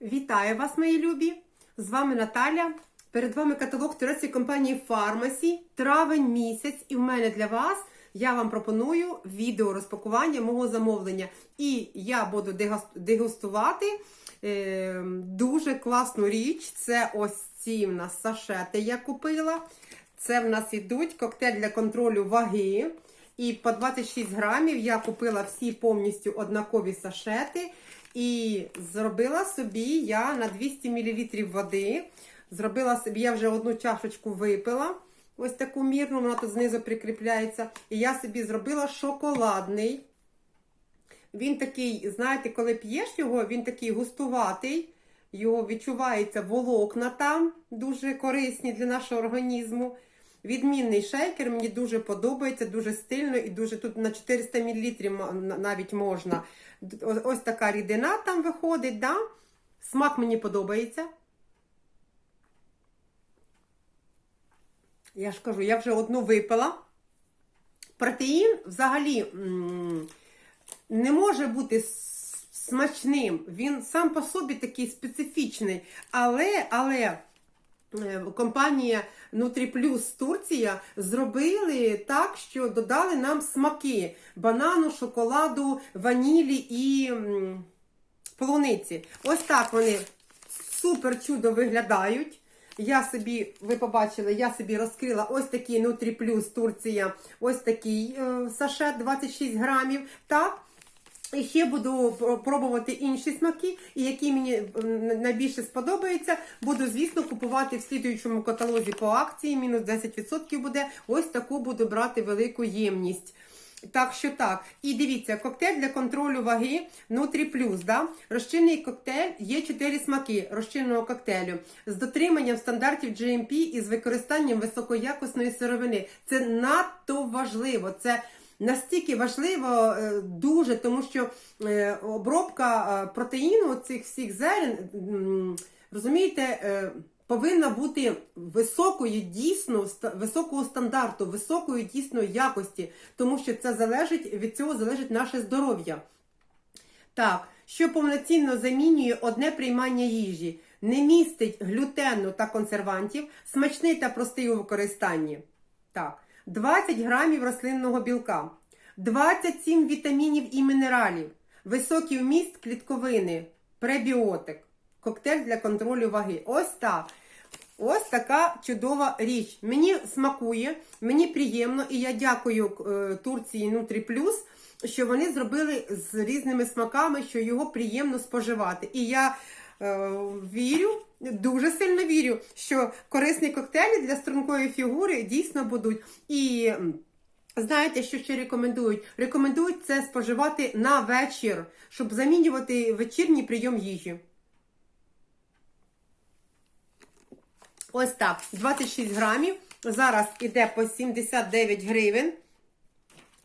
Вітаю вас, мої любі! З вами Наталя. Перед вами каталог турецької компанії Pharmacy, травень місяць, і в мене для вас я вам пропоную відео розпакування мого замовлення. І я буду дегустувати е, дуже класну річ. Це ось ці в нас сашети я купила. Це в нас ідуть коктейль для контролю ваги. І по 26 грамів я купила всі повністю однакові сашети. І зробила собі я на 200 мл води. Зробила собі, я вже одну чашечку випила. Ось таку мірну, вона тут знизу прикріпляється. І я собі зробила шоколадний. Він такий, знаєте, коли п'єш його, він такий густуватий. Його відчувається волокна там, дуже корисні для нашого організму. Відмінний шейкер, мені дуже подобається, дуже стильно і дуже тут на 400 мл навіть можна. Ось така рідина там виходить, да? смак мені подобається. Я ж кажу, я вже одну випила. Протеїн взагалі не може бути смачним. Він сам по собі такий специфічний. Але, але компанія NutriPlus Турція зробили так, що додали нам смаки банану, шоколаду, ванілі і полуниці. Ось так вони супер чудо виглядають. Я собі, ви побачили, я собі розкрила ось такий NutriPlus Турція, ось такий е, сашет 26 грамів. Так, і ще буду пробувати інші смаки, і які мені найбільше сподобаються, буду, звісно, купувати в слідуючому каталозі по акції. Мінус 10% буде. Ось таку буду брати велику ємність. Так що так. І дивіться, коктейль для контролю ваги Nutri Да? Розчинний коктейль є 4 смаки розчинного коктейлю з дотриманням стандартів GMP і з використанням високоякісної сировини. Це надто важливо. Це Настільки важливо е, дуже, тому що е, обробка е, протеїну цих всіх зерен, розумієте, повинна бути високою дійсно високого стандарту, високої дійсно якості, тому що це залежить від цього залежить наше здоров'я. Так, що повноцінно замінює одне приймання їжі, не містить глютену та консервантів, смачний та простий у використанні. Так, 20 грамів рослинного білка, 27 вітамінів і мінералів, високий вміст клітковини, пребіотик, коктейль для контролю ваги. Ось так. Ось така чудова річ. Мені смакує, мені приємно, і я дякую е, Турції Nutri що вони зробили з різними смаками, що його приємно споживати. І я вірю, дуже сильно вірю, що корисні коктейлі для стрункої фігури дійсно будуть. І знаєте, що ще рекомендують? Рекомендують це споживати на вечір, щоб замінювати вечірній прийом їжі. Ось так, 26 грамів. Зараз іде по 79 гривень.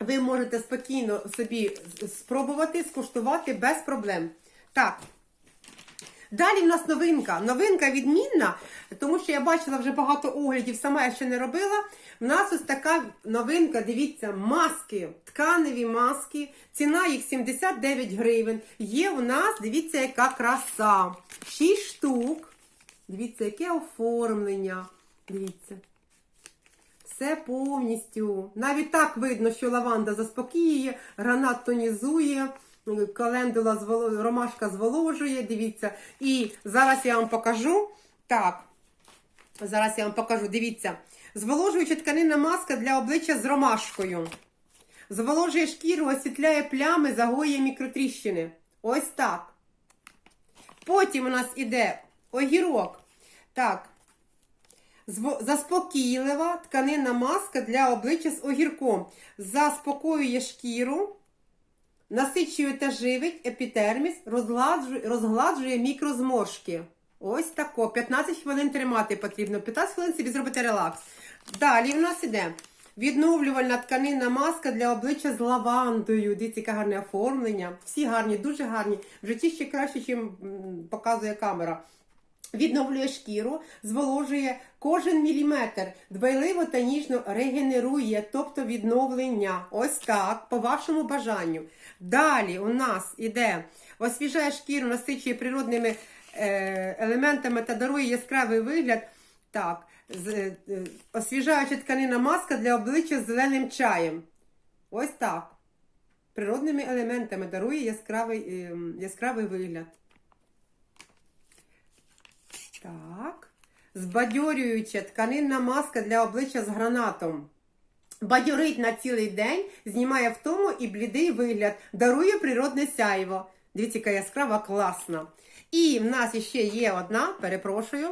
Ви можете спокійно собі спробувати, скуштувати без проблем. Так. Далі в нас новинка. Новинка відмінна, тому що я бачила вже багато оглядів, сама я ще не робила. У нас ось така новинка, дивіться, маски, тканеві маски. Ціна їх 79 гривень. Є у нас, дивіться, яка краса. 6 штук. Дивіться, яке оформлення. Дивіться. Все повністю. Навіть так видно, що лаванда заспокоює, гранат тонізує, календула ромашка зволожує. Дивіться. І зараз я вам покажу. Так. Зараз я вам покажу. Дивіться. Зволожуюча тканинна маска для обличчя з ромашкою. Зволожує шкіру, освітляє плями, загоює мікротріщини. Ось так. Потім у нас іде огірок. Так. Заспокійлива тканинна маска для обличчя з огірком. Заспокоює шкіру, насичує та живить епітерміс, розгладжує, розгладжує мікрозморшки. Ось тако. 15 хвилин тримати потрібно. 15 хвилин собі зробити релакс. Далі у нас іде відновлювальна тканинна маска для обличчя з лавандою. Дивіться, яке гарне оформлення. Всі гарні, дуже гарні. В житті ще краще, ніж показує камера. Відновлює шкіру, зволожує кожен міліметр, дбайливо та ніжно регенерує, тобто відновлення. Ось так, по вашому бажанню. Далі у нас іде освіжає шкіру, насичує природними е, елементами та дарує яскравий вигляд. Так, е, освіжаюча тканина маска для обличчя з зеленим чаєм. Ось так. Природними елементами дарує яскравий, е, яскравий вигляд. Так. Збадьорююча тканинна маска для обличчя з гранатом. Бадьорить на цілий день, знімає втому і блідий вигляд, дарує природне сяйво. Дивіться, яка яскрава, класна. І в нас ще є одна, перепрошую.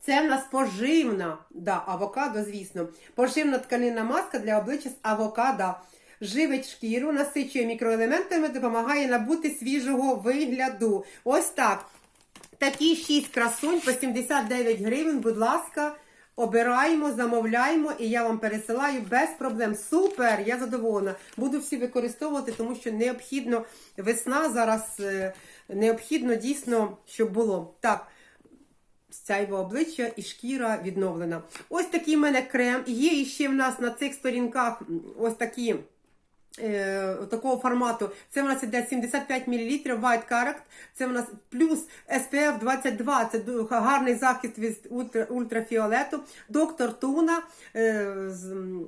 Це в нас поживна, да, авокадо, звісно. Поживна тканинна маска для обличчя з авокадо. Живить шкіру, насичує мікроелементами, допомагає набути свіжого вигляду. Ось так. Такі 6 красунь по 79 гривень, будь ласка, обираємо, замовляємо, і я вам пересилаю без проблем. Супер! Я задоволена. Буду всі використовувати, тому що необхідно весна зараз е, необхідно дійсно, щоб було. Так. Сяйво обличчя і шкіра відновлена. Ось такий в мене крем. Є ще в нас на цих сторінках ось такі. Е, такого формату. Це в нас іде 75 мл White Character. Це в нас плюс SPF 22. Це гарний захист від ультрафіолету. Доктор Туна е,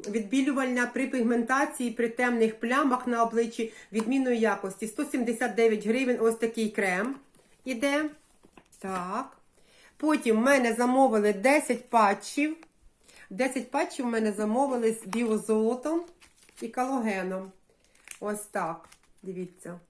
відбілювальна при пігментації, при темних плямах на обличчі відмінної якості. 179 гривень. Ось такий крем іде. Так. Потім в мене замовили 10 патчів. 10 патчів в мене замовили з біозолотом і калогеном. Ось так. Дивіться.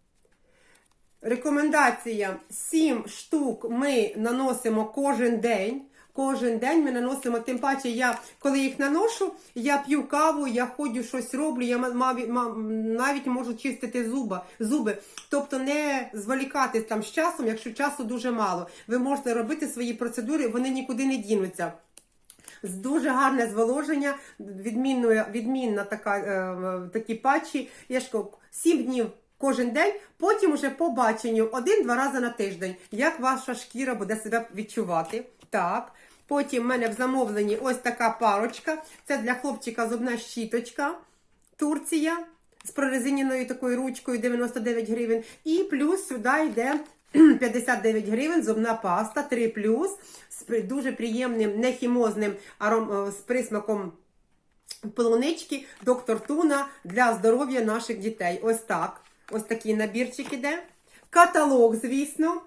Рекомендація: 7 штук ми наносимо кожен день. Кожен день ми наносимо, тим паче, я коли їх наношу, я п'ю каву, я ходжу, щось роблю, я навіть можу чистити зуба, зуби. Тобто не зволікати там з часом, якщо часу дуже мало. Ви можете робити свої процедури, вони нікуди не дінуться. Дуже гарне зволоження, відмінна, відмінна така, е, такі патчі. Я ж кажу, 7 днів кожен день, потім уже по баченню один-два рази на тиждень. Як ваша шкіра буде себе відчувати? Так. Потім в мене в замовленні ось така парочка. Це для хлопчика зубна щіточка. Турція з прорезиненою такою ручкою 99 гривень. І плюс сюди йде 59 гривень зубна паста 3 плюс з дуже приємним нехімозним аром, е, з присмаком полунички доктор Туна для здоров'я наших дітей. Ось так. Ось такий набірчик іде. Каталог, звісно.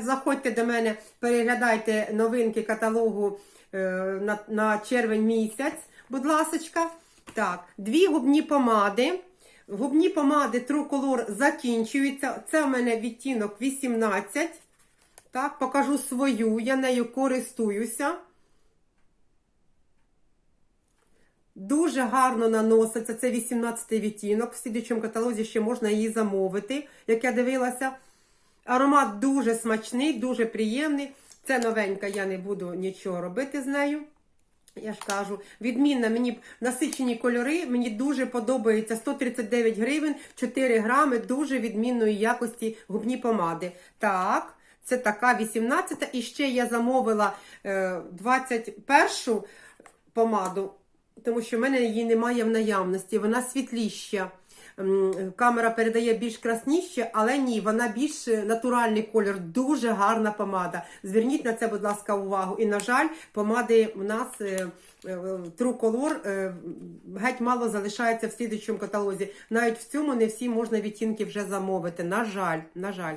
Заходьте до мене, переглядайте новинки каталогу е, на, червень місяць, будь ласочка. Так, дві губні помади. Губні помади True Color закінчуються. Це у мене відтінок 18. Так, покажу свою, я нею користуюся. Дуже гарно наноситься. Це 18-й відтінок. В слідчому каталозі ще можна її замовити, як я дивилася. Аромат дуже смачний, дуже приємний. Це новенька, я не буду нічого робити з нею. Я ж кажу, відмінна мені насичені кольори, мені дуже подобається 139 гривень, 4 грами дуже відмінної якості губні помади. Так, це така 18 І ще я замовила е, 21 помаду, тому що в мене її немає в наявності. Вона світліща. М, Камера передає більш красніше, але ні, вона більш е, натуральний колір, дуже гарна помада. Зверніть на це, будь ласка, увагу. І, на жаль, помади у нас е, е, True Color геть мало залишається в слідчому каталозі. Навіть в цьому не всі можна відтінки вже замовити. На жаль, на жаль.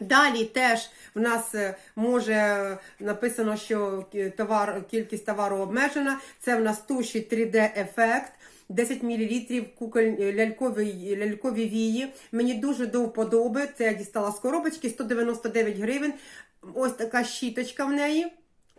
Далі теж в нас може написано, що товар, кількість товару обмежена. Це в нас туші 3D ефект. 10 мл куколь е, лялькові, лялькові вії. Мені дуже до вподоби. Це я дістала з коробочки 199 гривень. Ось така щіточка в неї.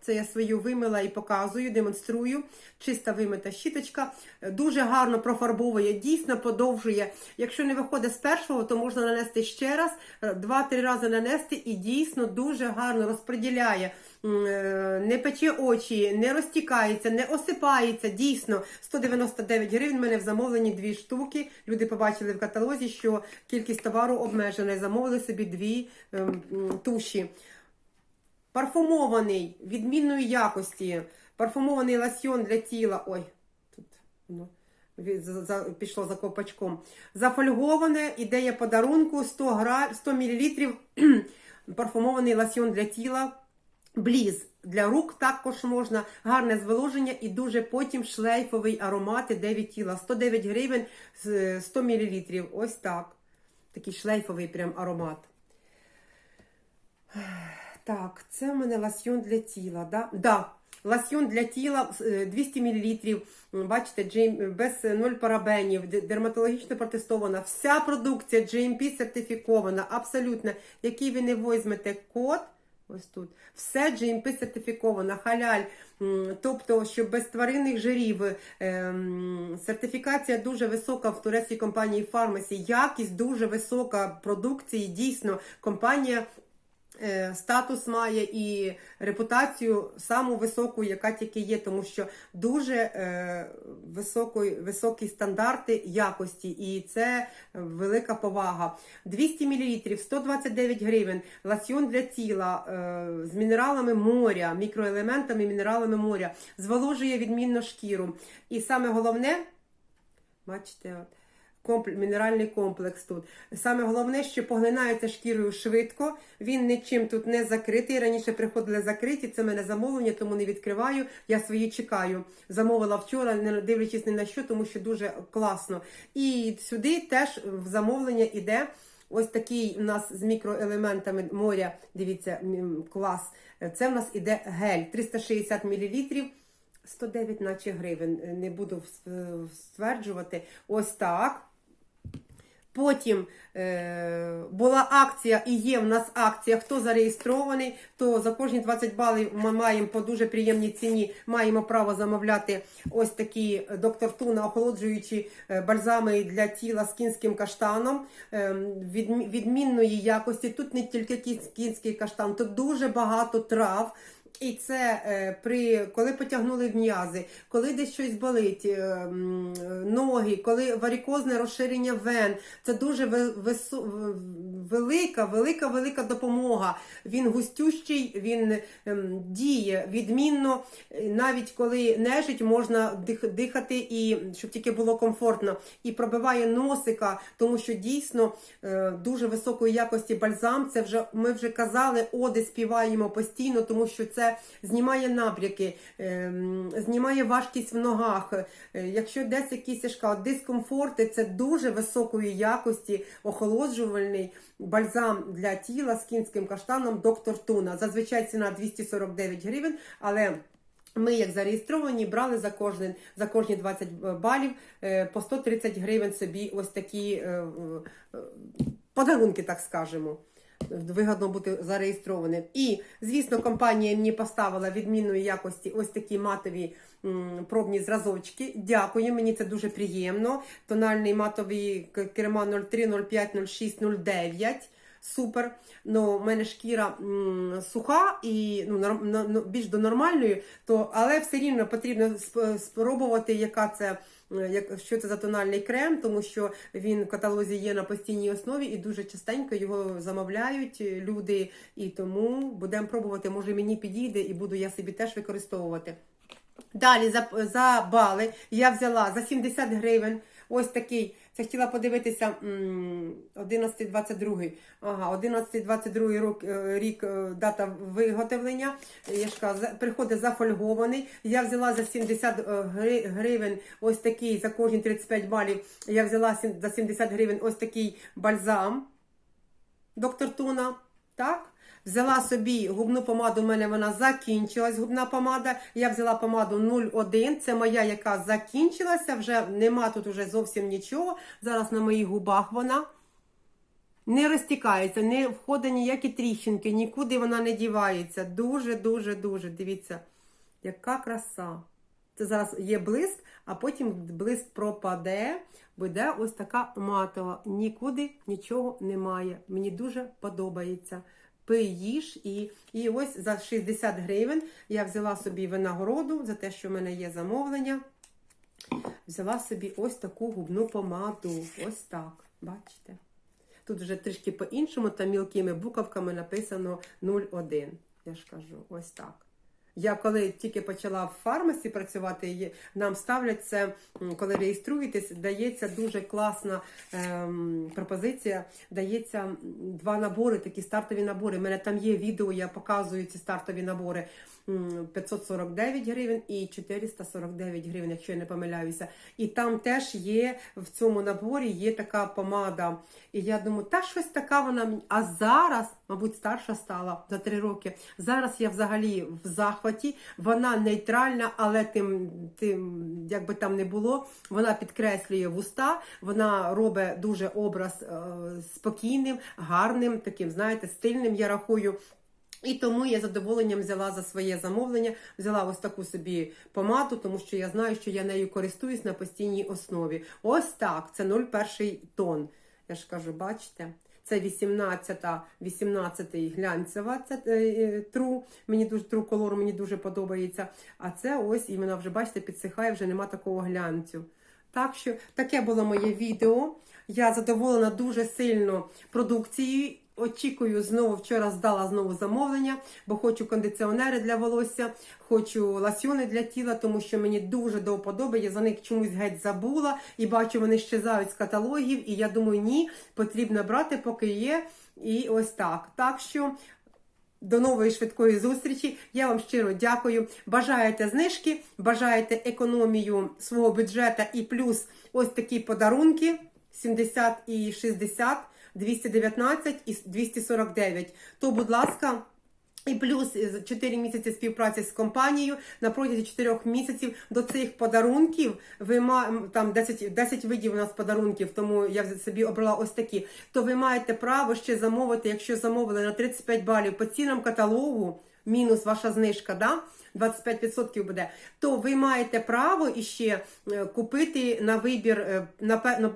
Це я свою вимила і показую, демонструю. Чиста вимита щіточка. Дуже гарно профарбовує, дійсно подовжує. Якщо не виходить з першого, то можна нанести ще раз, е, два-три рази нанести і дійсно дуже гарно розподіляє. Е, Не пече очі, не розтікається, не осипається. Дійсно, 199 гривень. У мене в замовленні дві штуки. Люди побачили в каталозі, що кількість товару обмежена. Замовили собі дві ем, туші. Парфумований відмінної якості. Парфумований лосьйон для тіла. Ой, тут від- за, за- пішло за ковпачком. Зафольговане, ідея подарунку 100, гра, 100 мл парфумований лосьон для тіла. Бліз для рук також можна, гарне зволоження і дуже потім шлейфовий аромат іде тіла. 109 гривень 100 мл. Ось так. Такий шлейфовий прям аромат. Так, це в мене лосьйон для тіла. Да? Да. Лосьйон для тіла е, 200 мл. Бачите, GM без е, нуль парабенів, дерматологічно протестована. Вся продукція GMP сертифікована, абсолютно. Який ви не візьмете код, ось тут, все GMP сертифіковано, халяль. Тобто, що без тваринних жирів, сертифікація дуже висока в турецькій компанії Pharmacy, якість дуже висока продукції. Дійсно, компанія е, статус має і репутацію саму високу, яка тільки є, тому що дуже е, високий, високі стандарти якості, і це велика повага. 200 мл, 129 гривень, лосьйон для тіла е, з мінералами моря, мікроелементами, мінералами моря, зволожує відмінно шкіру. І саме головне, бачите, от, компл- мінеральний комплекс тут. Саме головне, що поглинається шкірою швидко, він нічим тут не закритий. Раніше приходили закриті, це мене замовлення, тому не відкриваю. Я свої чекаю. Замовила вчора, не дивлячись ні на що, тому що дуже класно. І сюди теж в замовлення іде. Ось такий у нас з мікроелементами моря, дивіться, клас. Це в нас іде гель 360 мл. 109 наче гривень, не буду стверджувати. Ось так. Потім е, була акція і є в нас акція. Хто зареєстрований, то за кожні 20 балів ми маємо по дуже приємній ціні маємо право замовляти ось такі е, доктор Туна охолоджуючі е, бальзами для тіла з кінським каштаном е, відмі- відмінної якості. Тут не тільки кінсь- кінський каштан, тут дуже багато трав. І це е, при коли потягнули м'язи, коли десь щось болить, е, ноги, коли варікозне розширення вен, це дуже велика, велика, велика допомога. Він густющий, він ем, діє відмінно. Е, Навіть коли нежить, можна дих- дихати і щоб тільки було комфортно. І пробиває носика, тому що дійсно дуже високої якості бальзам. Це вже ми вже казали, оди співаємо постійно, тому що це знімає набряки, ем, знімає важкість в ногах. Е, Якщо десь якісь я дискомфорти, це дуже високої якості охолоджувальний бальзам для тіла з кінським каштаном доктор Туна. Зазвичай ціна 249 гривень, але ми, як зареєстровані, брали за кожен за кожні 20 балів е, по 130 гривень собі ось такі е, подарунки, так скажемо. Вигодно бути зареєстрованим. І, звісно, компанія мені поставила відмінної якості ось такі матові пробні зразочки. Дякую, мені це дуже приємно. Тональний матовий керма 03, 05, 06, 09. Супер. Ну, в мене шкіра м, суха і ну, норм- ну, більш до нормальної, то, але все рівно потрібно сп- спробувати, яка це, як, що це за тональний крем, тому що він в каталозі є на постійній основі і дуже частенько його замовляють е, люди. І тому будемо пробувати, може мені підійде і буду я собі теж використовувати. Далі за, за бали я взяла за 70 гривень. Ось такий. Це хотіла подивитися м, 11-22. Ага, 11-22 рік, е, рік е, дата виготовлення. Я ж кажу, приходить зафольгований. Я взяла за 70 е, гривень ось такий, за кожні 35 балів. Я взяла за 70 гривень ось такий бальзам. Доктор Туна. Так? Взяла собі губну помаду, у мене вона закінчилась, губна помада. Я взяла помаду 01, це моя, яка закінчилася, вже нема тут уже зовсім нічого. Зараз на моїх губах вона не розтікається, не входить ніякі тріщинки, нікуди вона не дівається. Дуже, дуже, дуже. Дивіться, яка краса. Це зараз є блиск, а потім блиск пропаде, буде ось така матова. Нікуди нічого немає. Мені дуже подобається. Пий і, і ось за 60 гривень я взяла собі винагороду за те, що в мене є замовлення. Взяла собі ось таку губну помаду. Ось так. Бачите? Тут вже трішки по-іншому, там мілкими буковками написано 01. Я ж кажу, ось так. Я коли тільки почала в фармасі працювати, нам ставлять це, коли реєструєтесь, дається дуже класна ем, пропозиція. Дається два набори, такі стартові набори. У мене там є відео, я показую ці стартові набори. М, 549 гривень і 449 гривень, якщо я не помиляюся. І там теж є в цьому наборі є така помада. І я думаю, та щось така вона. А зараз, мабуть, старша стала за три роки. Зараз я взагалі в захваті. Вона нейтральна, але тим, тим як би там не було, вона підкреслює вуста, вона робить дуже образ е, спокійним, гарним, таким, знаєте, стильним, я рахую. І тому я задоволенням взяла за своє замовлення, взяла ось таку собі помаду, тому що я знаю, що я нею користуюсь на постійній основі. Ось так, це 0,1 тон. Я ж кажу, бачите? Це 18 18 глянцева, це е, е, тру. Мені дуже тру колор, мені дуже подобається. А це ось і вона вже, бачите, підсихає, вже нема такого глянцю. Так що таке було моє відео. Я задоволена дуже сильно продукцією. Очікую знову вчора здала знову замовлення, бо хочу кондиціонери для волосся, хочу ласьони для тіла, тому що мені дуже до вподоби. Я за них чомусь геть забула і бачу, вони щезають з каталогів. І я думаю, ні, потрібно брати, поки є. І ось так. Так що. До нової швидкої зустрічі. Я вам щиро дякую. Бажаєте знижки, бажаєте економію свого бюджету і плюс ось такі подарунки 70 і 60, 219 і 249. То, будь ласка. І плюс 4 місяці співпраці з компанією на протязі 4 місяців до цих подарунків ви ма там 10, 10 видів у нас подарунків, тому я собі обрала ось такі. То ви маєте право ще замовити, якщо замовили на 35 балів по цінам каталогу, мінус ваша знижка, да? 25% буде, то ви маєте право іще е, купити на вибір е,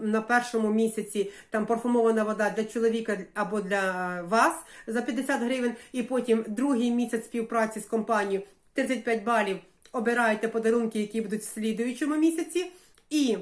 на, першому місяці там парфумована вода для чоловіка або для вас за 50 гривень, і потім другий місяць співпраці з компанією 35 балів. Обираєте подарунки, які будуть в слідуючому місяці, і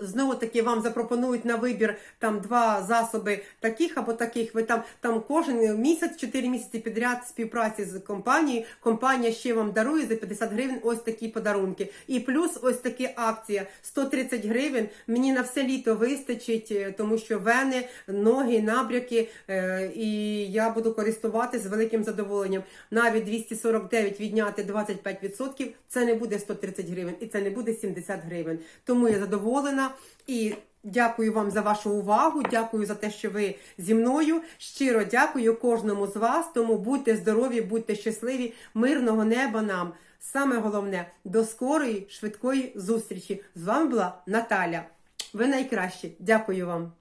Знову таки вам запропонують на вибір там два засоби таких або таких. Ви там там кожен місяць, 4 місяці підряд співпраці з компанією. Компанія ще вам дарує за 50 гривень ось такі подарунки. І плюс ось така акція 130 гривень. Мені на все літо вистачить, е, тому що вени, ноги, набряки. е, І я буду користуватися з великим задоволенням. Навіть 249 відняти 25%, це не буде 130 гривень і це не буде 70 гривень. Тому я задоволена і дякую вам за вашу увагу. Дякую за те, що ви зі мною. Щиро дякую кожному з вас. Тому будьте здорові, будьте щасливі, мирного неба нам. Саме головне до скорої, швидкої зустрічі. З вами була Наталя. Ви найкращі. Дякую вам.